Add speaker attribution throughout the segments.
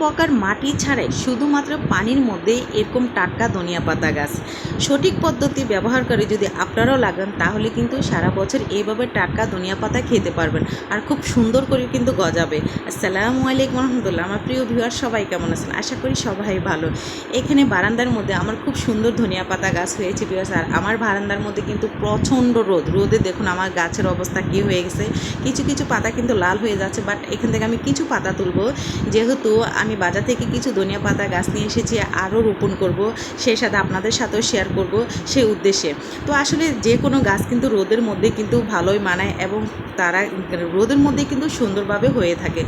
Speaker 1: প্রকার মাটি ছাড়াই শুধুমাত্র পানির মধ্যে এরকম টাটকা ধনিয়া পাতা গাছ। সঠিক পদ্ধতি ব্যবহার করে যদি আপনারাও লাগান, তাহলে কিন্তু সারা বছর এইভাবে টাটকা ধনিয়া পাতা খেতে পারবেন আর খুব সুন্দর করে কিন্তু গজাবে। আসসালামু আলাইকুম রহমতুল্লাহ। আমার প্রিয় ভিউয়ার, সবাই কেমন আছেন? আশা করি সবাই ভালো। এখানে বারান্দার মধ্যে আমার খুব সুন্দর ধনিয়া পাতা গাছ হয়েছে ভিউয়ার্স, আর আমার বারান্দার মধ্যে কিন্তু প্রচণ্ড রোদ। রোদে দেখুন আমার গাছের অবস্থা কী হয়ে গেছে। কিছু কিছু পাতা কিন্তু লাল হয়ে যাচ্ছে, বাট এখান থেকে আমি কিছু পাতা তুলবো। যেহেতু আমি বাজার থেকে কিছু ধনিয়া পাতা গাছ নিয়ে এসেছি, আরও রোপণ করব, সেই সাথে আপনাদের সাথেও শেয়ার করব সেই উদ্দেশ্যে। তো আসলে যে কোনো গাছ কিন্তু রোদের মধ্যে কিন্তু ভালোই মানায় এবং তারা রোদের মধ্যে কিন্তু সুন্দরভাবে হয়ে থাকে।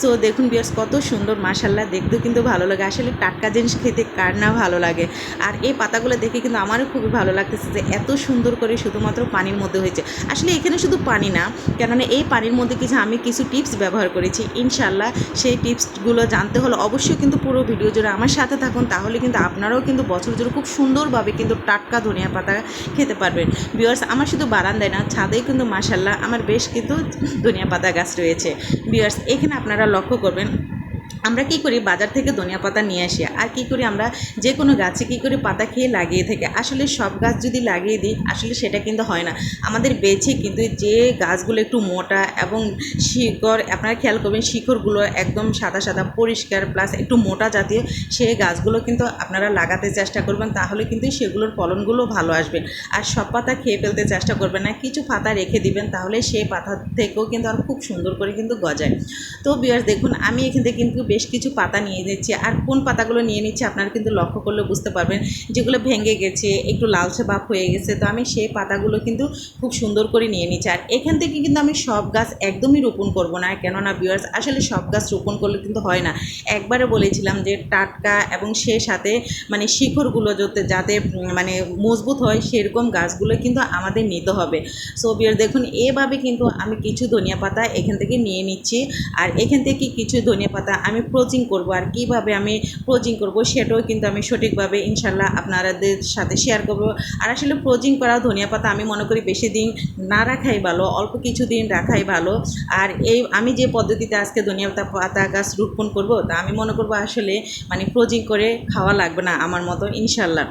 Speaker 1: সো দেখুন বিয়ার্স কত সুন্দর মাসাল্লাহ দেখতেও কিন্তু ভালো লাগে। আসলে টাটকা জিনিস খেতে কার না ভালো লাগে। আর এই পাতাগুলো দেখে কিন্তু আমারও খুবই ভালো লাগতেছে যে এত সুন্দর করে শুধুমাত্র পানির মধ্যে হয়েছে। আসলে এখানে শুধু পানি না, কেননা এই পানির মধ্যে কিছু, আমি কিছু টিপস ব্যবহার করেছি। ইনশাল্লাহ সেই টিপসগুলো জানতে হলে। অবশ্যই কিন্তু পুরো ভিডিও জুড়ে আমার সাথে থাকুন, তাহলে কিন্তু আপনারাও কিন্তু বছর জুড়ে খুব সুন্দরভাবে কিন্তু টাটকা ধনিয়া পাতা খেতে পারবেন। বিয়ার্স আমার শুধু বারান্দায় না ছাদেই কিন্তু মাসাল্লাহ আমার বেশ কিন্তু ধনিয়া পাতা গাছ রয়েছে। বিয়ার্স এখানে আপনারা লক্ষ্য করবেন আমরা কি করি? বাজার থেকে ধনিয়া পাতা নিয়ে আসি। আর কি করি আমরা? যে কোনো গাছে কি করে পাতা খেয়ে লাগিয়ে থাকি। আসলে সব গাছ যদি লাগিয়ে দিই, আসলে সেটা কিন্তু হয় না। আমাদের বেছে কিন্তু যে গাছগুলো একটু মোটা এবং শিকড়, আপনারা খেয়াল করবেন শিকড়গুলো একদম সাদা সাদা, পরিষ্কার প্লাস একটু মোটা জাতীয়, সেই গাছগুলো কিন্তু আপনারা লাগাতে চেষ্টা করবেন। তাহলে কিন্তু সেগুলোর ফলনগুলো ভালো আসবে। আর সব পাতা খেয়ে ফেলতে চেষ্টা করবেন না। কিছু পাতা রেখে দিবেন, তাহলে সেই পাতা থেকেও কিন্তু আর খুব সুন্দর করে কিন্তু গজায়। তো বিয়ার্স দেখুন, আমি এখান থেকে কিন্তু বেশ কিছু পাতা নিয়ে নিচ্ছি। আর কোন পাতাগুলো নিয়ে নিচ্ছি আপনারা কিন্তু লক্ষ্য করলে বুঝতে পারবেন। যেগুলো ভেঙে গেছে, একটু লালচে ভাব হয়ে গেছে, তো আমি সেই পাতাগুলো কিন্তু খুব সুন্দর করে নিয়ে নিচ্ছি। আর এখান থেকে কিন্তু আমি সব গাছ একদমই রোপণ করব না। কেননা বিয়ার্স আসলে সব গাছ রোপণ করলে কিন্তু হয় না। একবারে বলেছিলাম যে টাটকা এবং সে সাথে মানে শিখরগুলো যাতে যাতে মানে মজবুত হয়, সেরকম গাছগুলো কিন্তু আমাদের নিতে হবে। সো বিয়ার দেখুন, এভাবে কিন্তু আমি কিছু ধনিয়া পাতা এখান থেকে নিয়ে নিচ্ছি। আর এখান থেকে কিছু ধনিয়া পাতা আমি প্রোচিং করব আর কীভাবে আমি প্রোচিং করব সেটাও কিন্তু আমি সঠিকভাবে ইনশাল্লাহ আপনাদের সাথে শেয়ার করব। আর আসলে প্রোচিং করা ধনিয়া পাতা আমি মনে করি বেশি দিন না রাখাই ভালো, অল্প কিছু দিন রাখাই ভালো। আর এই আমি যে পদ্ধতিতে আজকে ধনিয়া পাতা পাতা গাছ রোপণ করব, তা আমি মনে করব আসলে মানে প্রোচিং করে খাওয়া লাগবে না আমার মতো ইনশাল্লাহ।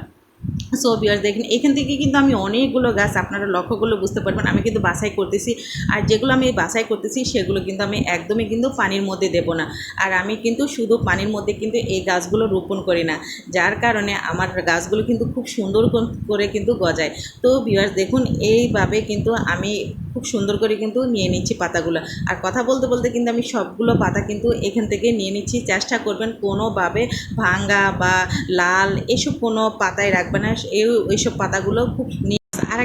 Speaker 1: সো বিয়ার্স দেখেন, এখান থেকে কিন্তু আমি অনেকগুলো গাছ আপনারা লক্ষ্যগুলো বুঝতে পারবেন। আমি কিন্তু বাছাই করতেছি। আর যেগুলো আমি বাছাই করতেছি, সেগুলো কিন্তু আমি একদমই কিন্তু পানির মধ্যে দেব না। আর আমি কিন্তু শুধু পানির মধ্যে কিন্তু এই গাছগুলো রোপণ করি না। যার কারণে আমার গাছগুলো কিন্তু খুব সুন্দর করে কিন্তু গজায়। তো বিয়ার্স দেখুন, এইভাবে কিন্তু আমি খুব সুন্দর করে কিন্তু নিয়ে নিচ্ছি পাতাগুলো। আর কথা বলতে বলতে কিন্তু আমি সবগুলো পাতা কিন্তু এখান থেকে নিয়ে নিচ্ছি। চেষ্টা করবেন কোনোভাবে ভাঙ্গা বা লাল এসব কোনো পাতায় রাখবে না। এই এইসব পাতাগুলো খুব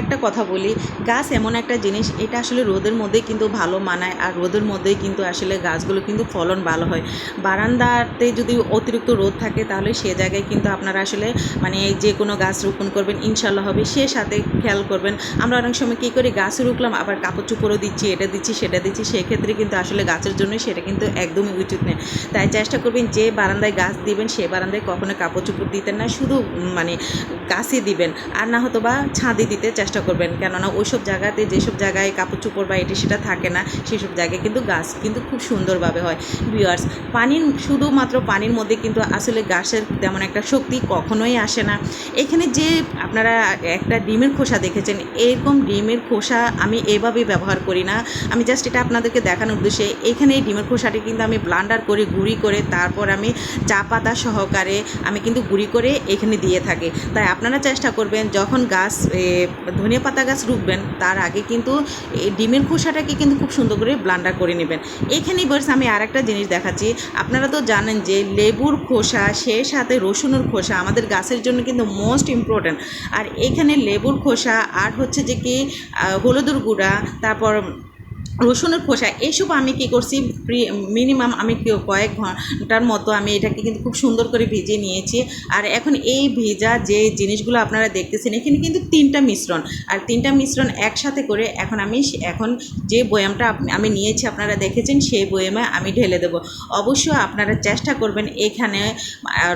Speaker 1: একটা কথা বলি, গাছ এমন একটা জিনিস, এটা আসলে রোদের মধ্যেই কিন্তু ভালো মানায় আর রোদের মধ্যেই কিন্তু আসলে গাছগুলো কিন্তু ফলন ভালো হয়। বারান্দাতে যদি অতিরিক্ত রোদ থাকে তাহলে সে জায়গায় কিন্তু আপনারা আসলে মানে যে কোনো গাছ রোপণ করবেন, ইনশাল্লাহ হবে, সে সাথে খেয়াল করবেন। আমরা অনেক সময় কী করি, গাছ রুকলাম আবার কাপড় চুপড়ও দিচ্ছি, এটা দিচ্ছি, সেটা দিচ্ছি, সেক্ষেত্রে কিন্তু আসলে গাছের জন্য সেটা কিন্তু একদমই উচিত নেই তাই চেষ্টা করবেন যে বারান্দায় গাছ দিবেন, সে বারান্দায় কখনো কাপড় চুপড় দিতেন না, শুধু মানে গাছই দিবেন, আর না হয়তো বা ছাদে দিতে চেষ্টা করবেন। কেননা ওইসব জায়গাতে যেসব জায়গায় কাপড় চোপড় বা এটা সেটা থাকে না, সেসব জায়গায় কিন্তু গাছ কিন্তু খুব সুন্দরভাবে হয়। ভিউয়ার্স পানির, শুধুমাত্র পানির মধ্যে কিন্তু আসলে গাছের তেমন একটা শক্তি কখনোই আসে না। এখানে যে আপনারা একটা ডিমের খোসা দেখেছেন, এরকম ডিমের খোসা আমি এভাবেই ব্যবহার করি না। আমি জাস্ট এটা আপনাদেরকে দেখানোর উদ্দেশ্যে, এখানে এই ডিমের খোসাটি কিন্তু আমি ব্লান্ডার করে, গুঁড়ি করে, তারপর আমি চা পাতা সহকারে আমি কিন্তু গুঁড়ি করে এখানে দিয়ে থাকি। তাই আপনারা চেষ্টা করবেন, যখন গাছ এ, ধনিয়া পাতা গাছ রুখবেন তার আগে কিন্তু এই ডিমের খোসাটাকে কিন্তু খুব সুন্দর করে ব্লান্ডার করে নেবেন। এখানেই বলছি আমি আর একটা জিনিস দেখাচ্ছি। আপনারা তো জানেন যে লেবুর খোসা সে সাথে রসুনের খোসা আমাদের গাছের জন্য কিন্তু মোস্ট ইম্পর্ট্যান্ট আর এখানে লেবুর খোসা আর হচ্ছে যে কি হলুদের গুঁড়া তারপর রসুনের খোসা এইসব আমি কী করছি মিনিমাম আমি কয়েক ঘণ্টার মতো আমি এটাকে কিন্তু খুব সুন্দর করে ভিজিয়ে নিয়েছি। আর এখন এই ভেজা যে জিনিসগুলো আপনারা দেখতেছেন, এখানে কিন্তু তিনটা মিশ্রণ। আর তিনটা মিশ্রণ একসাথে করে এখন আমি এখন যে বয়ামটা আমি নিয়েছি, আপনারা দেখেছেন, সেই বয়ামে আমি ঢেলে দেব। অবশ্যই আপনারা চেষ্টা করবেন এখানে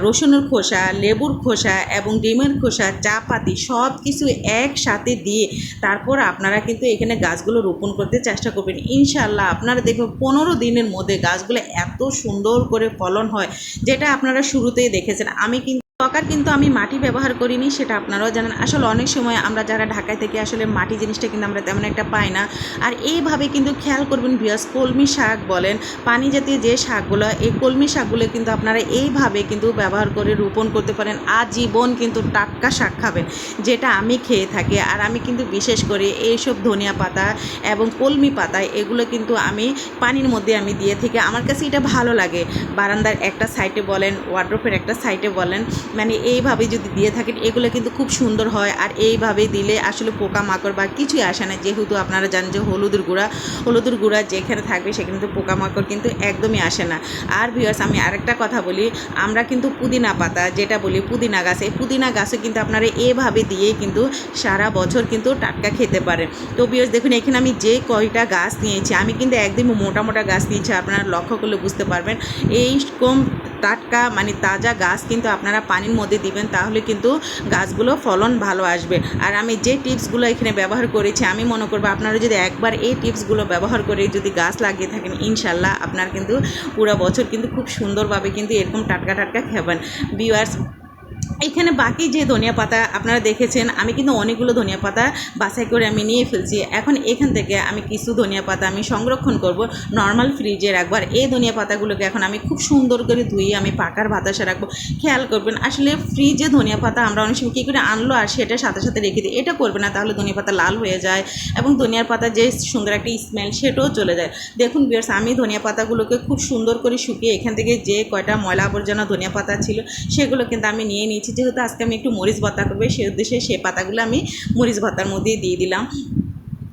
Speaker 1: রসুনের খোসা, লেবুর খোসা এবং ডিমের খোসা চা পাতি সব কিছু একসাথে দিয়ে তারপর আপনারা কিন্তু এখানে গাছগুলো রোপণ করতে চেষ্টা করবেন। করবেন। ইনশাল্লাহ আপনারা দেখবেন পনেরো দিনের মধ্যে গাছগুলো এত সুন্দর করে ফলন হয়, যেটা আপনারা শুরুতেই দেখেছেন। আমি কিন্তু টকার কিন্তু আমি মাটি ব্যবহার করিনি, সেটা আপনারাও জানেন। আসলে অনেক সময় আমরা যারা ঢাকায় থেকে, আসলে মাটি জিনিসটা কিন্তু আমরা তেমন একটা পাই না। আর এইভাবে কিন্তু খেয়াল করবেন বিয়াস কলমি শাক বলেন, পানি জাতীয় যে শাকগুলো, এই কলমি শাকগুলো কিন্তু আপনারা এইভাবে কিন্তু ব্যবহার করে রোপণ করতে পারেন। আজীবন কিন্তু টাটকা শাক খাবেন, যেটা আমি খেয়ে থাকি। আর আমি কিন্তু বিশেষ করে এইসব ধনিয়া পাতা এবং কলমি পাতা, এগুলো কিন্তু আমি পানির মধ্যে আমি দিয়ে থেকে। আমার কাছে এটা ভালো লাগে। বারান্দার একটা সাইডে বলেন ওয়ার্ড্রোপের একটা সাইডে বলেন মানে এইভাবে যদি দিয়ে থাকেন এগুলো কিন্তু খুব সুন্দর হয়। আর এইভাবে দিলে আসলে পোকামাকড় বা কিছুই আসে না। যেহেতু আপনারা জানেন যে হলুদের গুঁড়া হলুদের গুঁড়া যেখানে থাকবে সেখানে তো পোকামাকড় কিন্তু একদমই আসে না। আর ভিউয়ার্স আমি আরেকটা কথা বলি, আমরা কিন্তু পুদিনা পাতা যেটা বলি পুদিনা গাছ এই পুদিনা গাছও কিন্তু আপনারা এভাবে দিয়েই কিন্তু সারা বছর কিন্তু টাটকা খেতে পারেন। তো ভিউয়ার্স দেখুন, এখানে আমি যে কয়টা গাছ নিয়েছি, আমি কিন্তু একদমই মোটা মোটা গাছ নিয়েছি, আপনারা লক্ষ্য করলে বুঝতে পারবেন। এই কম টাটকা মানে তাজা গাছ কিন্তু আপনারা পানির মধ্যে দিবেন, তাহলে কিন্তু গাছগুলো ফলন ভালো আসবে। আর আমি যে টিপসগুলো এখানে ব্যবহার করেছি, আমি মনে করব আপনারা যদি একবার এই টিপসগুলো ব্যবহার করে যদি গাছ লাগিয়ে থাকেন, ইনশাল্লাহ আপনার কিন্তু পুরো বছর কিন্তু খুব সুন্দরভাবে কিন্তু এরকম টাটকা টাটকা খাবেন। ভিউয়ার্স এখানে বাকি যে ধনিয়া পাতা আপনারা দেখেছেন, আমি কিন্তু অনেকগুলো ধনিয়া পাতা বাছাই করে আমি নিয়ে ফেলছি। এখন এখান থেকে আমি কিছু ধনিয়া পাতা আমি সংরক্ষণ করব নর্মাল ফ্রিজে রাখব। আর এই ধনিয়া পাতাগুলোকে এখন আমি খুব সুন্দর করে ধুয়ে আমি পাকার বাতাসে রাখব। খেয়াল করবেন, আসলে ফ্রিজে ধনিয়া পাতা আমরা অনেক সময় কী করে আনলো আর সেটা সাথে সাথে রেখে দিই, এটা করবে না, তাহলে ধনিয়া পাতা লাল হয়ে যায় এবং ধনিয়ার পাতা যে সুন্দর একটা স্মেল সেটাও চলে যায়। দেখুন বিয়ার্স আমি ধনিয়া পাতাগুলোকে খুব সুন্দর করে শুকিয়ে এখান থেকে যে কয়টা ময়লা আবর্জনা ধনিয়া পাতা ছিল, সেগুলো কিন্তু আমি নিয়ে নিয়েছি। যেহেতু আজকে আমি একটু মরিচ ভাতা করব, সেই উদ্দেশ্যে সেই পাতাগুলো আমি মরিচ ভাতার মধ্যে দিয়ে দিলাম।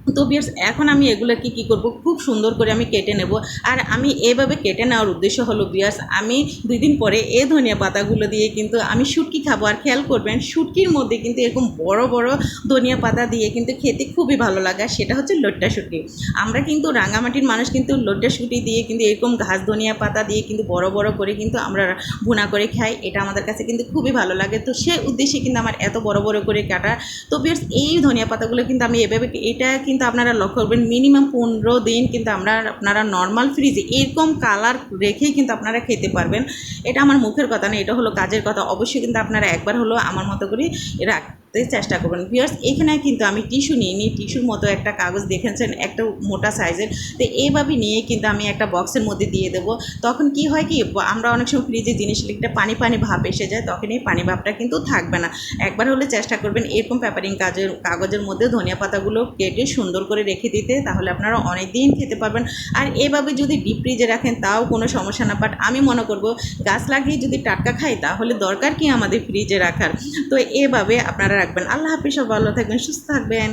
Speaker 1: তো বিয়ার্স এখন আমি এগুলোকে কী করব? খুব সুন্দর করে আমি কেটে নেব। আর আমি এভাবে কেটে নেওয়ার উদ্দেশ্য হলো বিয়ার্স আমি দুই দিন পরে এই ধনিয়া পাতাগুলো দিয়ে কিন্তু আমি শুটকি খাব। আর খেয়াল করবেন, শুটকির মধ্যে কিন্তু এরকম বড় বড় ধনিয়া পাতা দিয়ে কিন্তু খেতে খুবই ভালো লাগে। সেটা হচ্ছে লোট্টা শুটকি। আমরা কিন্তু রাঙামাটির মানুষ কিন্তু লোট্টা শুটকি দিয়ে কিন্তু এরকম ঘাস ধনিয়া পাতা দিয়ে কিন্তু বড় বড় করে কিন্তু আমরা ভুনা করে খাই। এটা আমাদের কাছে কিন্তু খুবই ভালো লাগে। তো সে উদ্দেশ্যে কিন্তু আমার এত বড় বড় করে কাটা। তো বিয়ার্স এই ধনিয়া পাতাগুলো কিন্তু আমি এভাবে, এটা কিন্তু আপনারা লক্ষ্য করবেন মিনিমাম পনেরো দিন কিন্তু আমরা, আপনারা নর্মাল ফ্রিজে এরকম কালার রেখেই কিন্তু আপনারা খেতে পারবেন। এটা আমার মুখের কথা না, এটা হলো কাজের কথা। অবশ্যই কিন্তু আপনারা একবার হলো আমার মতো করে রাখতে চেষ্টা করবেন। বিয়ার্স এখানে কিন্তু আমি টিস্যু নিয়ে নিই টিস্যুর মতো একটা কাগজ দেখেছেন, একটা মোটা সাইজের। তো এইভাবে নিয়ে কিন্তু আমি একটা বক্সের মধ্যে দিয়ে দেবো। তখন কি হয় কি আমরা অনেক সময় ফ্রিজে জিনিস লিখতে পানি পানি ভাব এসে যায়, তখন এই পানি ভাবটা কিন্তু থাকবে না। একবার হলে চেষ্টা করবেন এরকম পেপারিং কাজের, কাগজের মধ্যে ধনিয়া পাতাগুলো কেটে সুন্দর করে রেখে দিতে, তাহলে আপনারা অনেক দিন খেতে পারবেন। আর এভাবে যদি ডিপ ফ্রিজে রাখেন, তাও কোনো সমস্যা না। বাট আমি মনে করব, গাছ লাগিয়ে যদি টাটকা খাই, তাহলে দরকার কি আমাদের ফ্রিজে রাখার? তো এভাবে আপনারা রাখবেন। আল্লাহ হাফিজ সব ভালো থাকবেন সুস্থ থাকবেন।